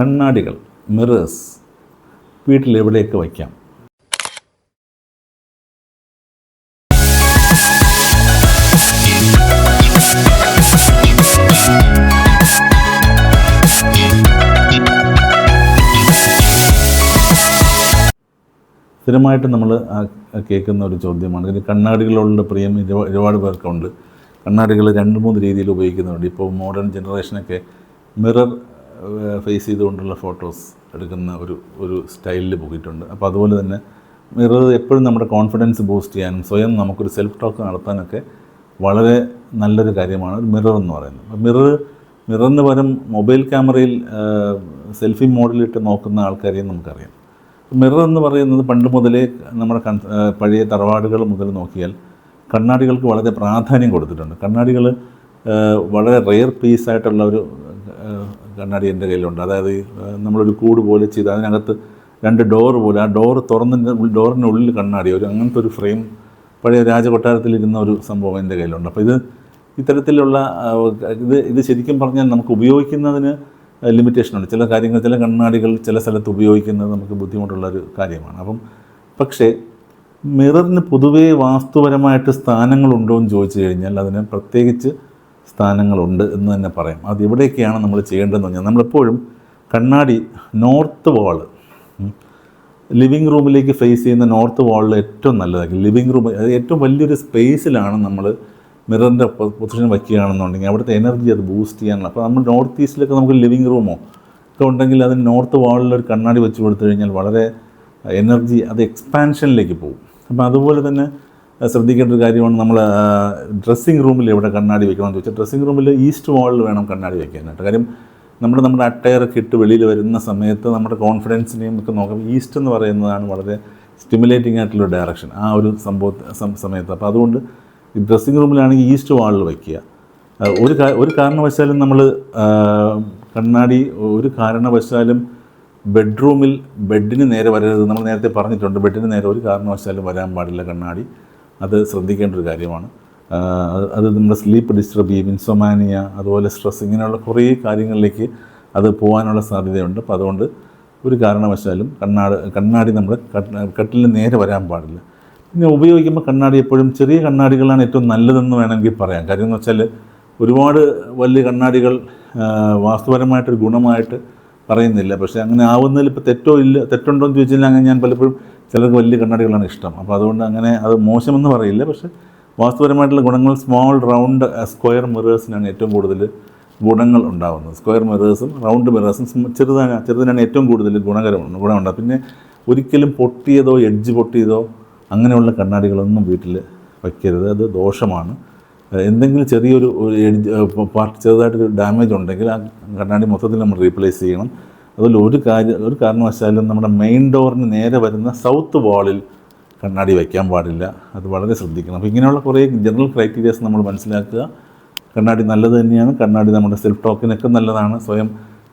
കണ്ണാടികൾ mirrors വീട്ടിൽ എവിടെയൊക്കെ വയ്ക്കാം? സ്ഥിരമായിട്ട് നമ്മൾ കേൾക്കുന്ന ഒരു ചോദ്യമാണ്. ഇത് കണ്ണാടികളോടുള്ള പ്രിയം ഒരുപാ- ഒരുപാട് പേർക്കുണ്ട്. കണ്ണാടികൾ രണ്ട് മൂന്ന് രീതിയിൽ ഉപയോഗിക്കുന്നുണ്ട്. ഇപ്പോൾ മോഡേൺ ജനറേഷനൊക്കെ മിറർ ഫേസ് ചെയ്തുകൊണ്ടുള്ള ഫോട്ടോസ് എടുക്കുന്ന ഒരു ഒരു സ്റ്റൈലിൽ പോയിട്ടുണ്ട്. അപ്പോൾ അതുപോലെ തന്നെ മിറർ എപ്പോഴും നമ്മുടെ കോൺഫിഡൻസ് ബൂസ്റ്റ് ചെയ്യാനും സ്വയം നമുക്കൊരു സെൽഫ് ടോക്ക് നടത്താനൊക്കെ വളരെ നല്ലൊരു കാര്യമാണ് ഒരു മിറർ എന്ന് പറയുന്നത്. അപ്പോൾ മിറർ മിററിന് പകരം മൊബൈൽ ക്യാമറയിൽ സെൽഫി മോഡിലിട്ട് നോക്കുന്ന ആൾക്കാരെയും നമുക്കറിയാം. മിറർ എന്ന് പറയുന്നത് പണ്ട് മുതലേ നമ്മുടെ കൺ പഴയ തറവാടുകൾ മുതൽ നോക്കിയാൽ കണ്ണാടികൾക്ക് വളരെ പ്രാധാന്യം കൊടുത്തിട്ടുണ്ട്. കണ്ണാടികൾ വളരെ റെയർ പീസായിട്ടുള്ള ഒരു കണ്ണാടി എന്റെ കയ്യിലുണ്ട്. അതായത് നമ്മളൊരു കൂട് പോലെ ചെയ്ത് അതിനകത്ത് രണ്ട് ഡോർ പോലെ ആ ഡോർ തുറന്നിന്റെ ഡോറിന്റെ ഉള്ളിൽ കണ്ണാടി ഒരു അങ്ങനത്തെ ഒരു ഫ്രെയിം പഴയ രാജകൊട്ടാരത്തിലിരുന്ന ഒരു സംഭവം എന്റെ കയ്യിലുണ്ട്. അപ്പോൾ ഇത് ഇത്തരത്തിലുള്ള ഇത് ഇത് ശരിക്കും പറഞ്ഞാൽ നമുക്ക് ഉപയോഗിക്കുന്നതിന് ലിമിറ്റേഷൻ ഉണ്ട് ചില കാര്യങ്ങൾ ചില കണ്ണാടികൾ ചില സ്ഥലത്ത് ഉപയോഗിക്കുന്നത് നമുക്ക് ബുദ്ധിമുട്ടുള്ളൊരു കാര്യമാണ്. അപ്പം പക്ഷേ മിററിന് പൊതുവേ വാസ്തുപരമായിട്ട് സ്ഥാനങ്ങളുണ്ടോ എന്ന് ചോദിച്ചു കഴിഞ്ഞാൽ അതിന് പ്രത്യേകിച്ച് സ്ഥാനങ്ങളുണ്ട് എന്ന് തന്നെ പറയാം. അത് എവിടെയൊക്കെയാണ് നമ്മൾ ചെയ്യേണ്ടതെന്ന് പറഞ്ഞാൽ നമ്മളെപ്പോഴും കണ്ണാടി നോർത്ത് വാൾ ലിവിങ് റൂമിലേക്ക് ഫേസ് ചെയ്യുന്ന നോർത്ത് വാളിൽ ഏറ്റവും നല്ലതായിരിക്കും. ലിവിങ് റൂം ഏറ്റവും വലിയൊരു സ്പേസിലാണ് നമ്മൾ മിററിന്റെ പൊസിഷൻ വയ്ക്കുകയാണെന്നുണ്ടെങ്കിൽ അവിടുത്തെ എനർജി അത് ബൂസ്റ്റ് ചെയ്യാനുള്ള. അപ്പോൾ നമ്മൾ നോർത്ത് ഈസ്റ്റിലൊക്കെ നമുക്ക് ലിവിങ് റൂമോ ഒക്കെ ഉണ്ടെങ്കിൽ അതിന് നോർത്ത് ഒരു കണ്ണാടി വെച്ച് കൊടുത്തു കഴിഞ്ഞാൽ വളരെ എനർജി അത് എക്സ്പാൻഷനിലേക്ക് പോകും. അപ്പം അതുപോലെ തന്നെ ശ്രദ്ധിക്കേണ്ട ഒരു കാര്യമാണ് നമ്മൾ ഡ്രസ്സിംഗ് റൂമിൽ എവിടെ കണ്ണാടി വെക്കണമെന്ന് ചോദിച്ചാൽ ഡ്രസ്സിംഗ് റൂമിൽ ഈസ്റ്റ് വാളിൽ വേണം കണ്ണാടി വെക്കാനായിട്ട്. കാര്യം നമ്മൾ നമ്മുടെ അട്ടയറൊക്കെ ഇട്ട് വെളിയിൽ വരുന്ന സമയത്ത് നമ്മുടെ കോൺഫിഡൻസിനെയും ഒക്കെ നോക്കാം. ഈസ്റ്റ് എന്ന് പറയുന്നതാണ് വളരെ സ്റ്റിമുലേറ്റിംഗ് ആയിട്ടുള്ള ഡയറക്ഷൻ ആ ഒരു സംഭവ സമയത്ത്. അപ്പോൾ അതുകൊണ്ട് ഈ ഡ്രസ്സിംഗ് റൂമിലാണെങ്കിൽ ഈസ്റ്റ് വാളിൽ വയ്ക്കുക ഒരു ഒരു കാരണവശാലും നമ്മൾ കണ്ണാടി ഒരു കാരണവശാലും ബെഡ്റൂമിൽ ബെഡിന് നേരെ വരരുത്. നമ്മൾ നേരത്തെ പറഞ്ഞിട്ടുണ്ട് ബെഡിന് നേരെ ഒരു കാരണവശാലും വരാൻ പാടില്ല കണ്ണാടി. അത് ശ്രദ്ധിക്കേണ്ട ഒരു കാര്യമാണ്. അത് നമ്മുടെ സ്ലീപ്പ് ഡിസ്റ്റർബ് ചെയ്യും ഇൻസൊമാനിയ അതുപോലെ സ്ട്രെസ് ഇങ്ങനെയുള്ള കുറേ കാര്യങ്ങളിലേക്ക് അത് പോകാനുള്ള സാധ്യതയുണ്ട്. അപ്പോൾ അതുകൊണ്ട് ഒരു കാരണവശാലും കണ്ണാട് കണ്ണാടി നമ്മൾ കട്ട്- കട്ടിലിന് നേരെ വരാൻ പാടില്ല. പിന്നെ ഉപയോഗിക്കുമ്പോൾ കണ്ണാടി എപ്പോഴും ചെറിയ കണ്ണാടികളാണ് ഏറ്റവും നല്ലതെന്ന് വേണമെങ്കിൽ പറയാം. കാര്യം എന്ന് വെച്ചാൽ ഒരുപാട് വലിയ കണ്ണാടികൾ വാസ്തുപരമായിട്ടൊരു ഗുണമായിട്ട് പറയുന്നില്ല. പക്ഷേ അങ്ങനെ ആവുന്നതിൽ ഇപ്പോൾ തെറ്റോ ഇല്ല തെറ്റുണ്ടോ എന്ന് ചോദിച്ചാൽ അങ്ങനെ ഞാൻ പലപ്പോഴും ചിലർക്ക് വലിയ കണ്ണാടികളാണ് ഇഷ്ടം. അപ്പോൾ അതുകൊണ്ട് അങ്ങനെ അത് മോശമെന്ന് പറയില്ല. പക്ഷെ വാസ്തുപരമായിട്ടുള്ള ഗുണങ്ങൾ സ്മോൾ റൗണ്ട് സ്ക്വയർ മിറേഴ്സിനാണ് ഏറ്റവും കൂടുതൽ ഗുണങ്ങൾ ഉണ്ടാകുന്നത് സ്ക്വയർ മിറേഴ്സും റൗണ്ട് മിറേഴ്സും ചെറുതാണ് ചെറുതിനാണ് ഏറ്റവും കൂടുതൽ ഗുണകരമാണ് ഗുണമുണ്ടാകും പിന്നെ ഒരിക്കലും പൊട്ടിയതോ എഡ്ജ് പൊട്ടിയതോ അങ്ങനെയുള്ള കണ്ണാടികളൊന്നും വീട്ടിൽ വയ്ക്കരുത്. അത് ദോഷമാണ്. എന്തെങ്കിലും ചെറിയൊരു എഡ്ജ് പാർട്ട് ചെറുതായിട്ടൊരു ഡാമേജ് ഉണ്ടെങ്കിൽ ആ കണ്ണാടി മൊത്തത്തിൽ നമ്മൾ റീപ്ലേസ് ചെയ്യണം. അതുപോലെ ഒരു കാര്യം ഒരു കാരണവശാലും നമ്മുടെ മെയിൻ ഡോറിന് നേരെ വരുന്ന സൗത്ത് വാളിൽ കണ്ണാടി വയ്ക്കാൻ പാടില്ല. അത് വളരെ ശ്രദ്ധിക്കണം. അപ്പോൾ ഇങ്ങനെയുള്ള കുറേ ജനറൽ ക്രൈറ്റീരിയാസ് നമ്മൾ മനസ്സിലാക്കുക. കണ്ണാടി നല്ലത് തന്നെയാണ്. കണ്ണാടി നമ്മുടെ സെൽഫ് ടോക്കിനൊക്കെ നല്ലതാണ്. സ്വയം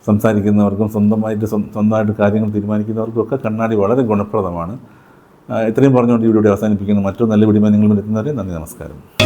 സംസാരിക്കുന്നവർക്കും സ്വന്തമായിട്ട് സ്വ- സ്വന്തമായിട്ട് കാര്യങ്ങൾ തീരുമാനിക്കുന്നവർക്കും കണ്ണാടി വളരെ ഗുണപ്രദമാണ്. ഇത്രയും പറഞ്ഞുകൊണ്ട് ഈ വീഡിയോ അവസാനിപ്പിക്കുന്നു. മറ്റൊരു നല്ല വീഡിയോ നിങ്ങൾ എത്തുന്നവരെ നന്ദി നമസ്കാരം.